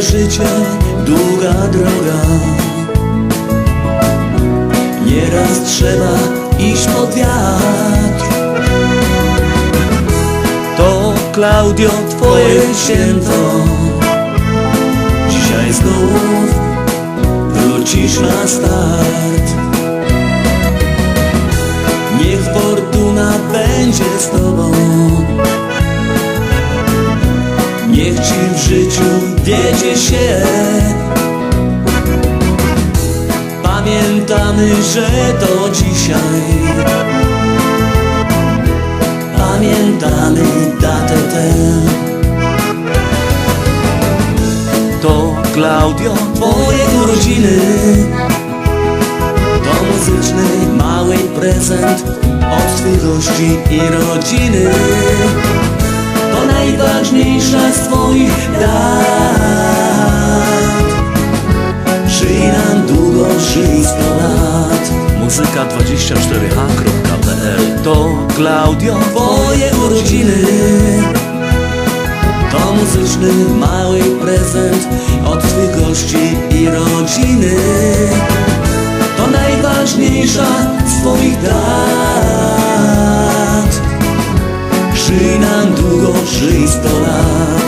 życie długa droga. Nieraz trzeba iść pod wiatr. To Klaudio twoje święto. Dzisiaj znów wrócisz na start. Niech fortuna będzie z tobą. Niech ci w życiu wiedzie się. Pamiętamy, że to dzisiaj. Pamiętamy datę tę. To Klaudio, twoje urodziny. To muzyczny mały prezent Od twych gości i rodziny. To najważniejsza z twoich dat 300 lat Muzyka24h.pl To Klaudio Twoje urodziny. To muzyczny mały prezent Od Twych gości i rodziny. To najważniejsza z Twoich dat. Żyj nam długo, żyj 100 lat.